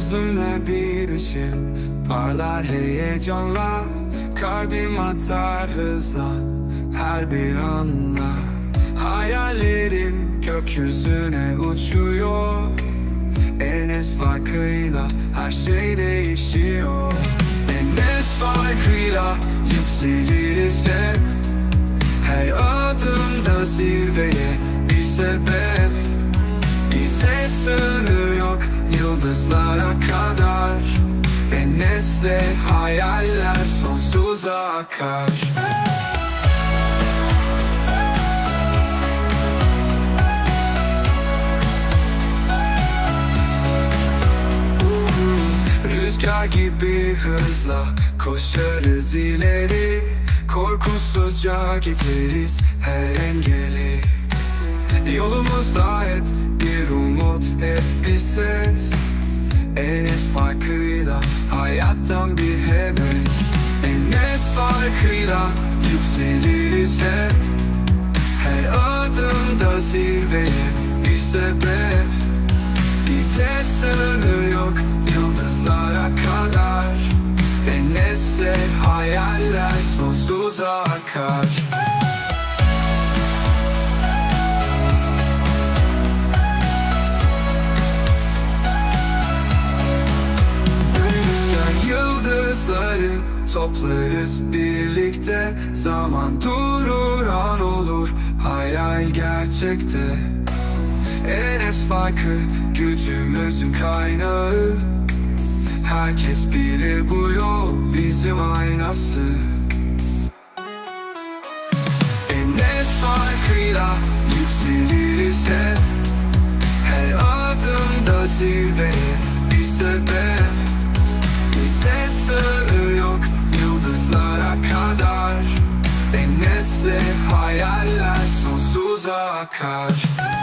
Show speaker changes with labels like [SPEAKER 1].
[SPEAKER 1] Gözümde bir ışık. Parlar heyecanla Kalbim atar hızla. Her bir anda Hayallerim gökyüzüne uçuyor. Enes farkıyla her şey değişiyor. Enes farkıyla yükseliriz hep Her adımda zirveye bir sebep. Bize sınır yıldızlara kadar Enes'le hayaller sonsuza akar. Rüzgar gibi hızla koşarız ileri. Korkusuzca geçeriz her engeli. Yolumuzda hep bir umut, hep bir ses Enes farkıyla hayattan bir heves. Enes farkıyla yükseliriz hep. Her adımda zirveye bir sebep. Bize sınır yok yıldızlara kadar. Enes'le hayaller sonsuza akar toplarız birlikte Zaman durur an olur hayal gerçekte. Enes farkı gücümüzün kaynağı. Herkes bilir bu yol bizim aynası. Enes farkıyla Enes'le hayaller sonsuza akar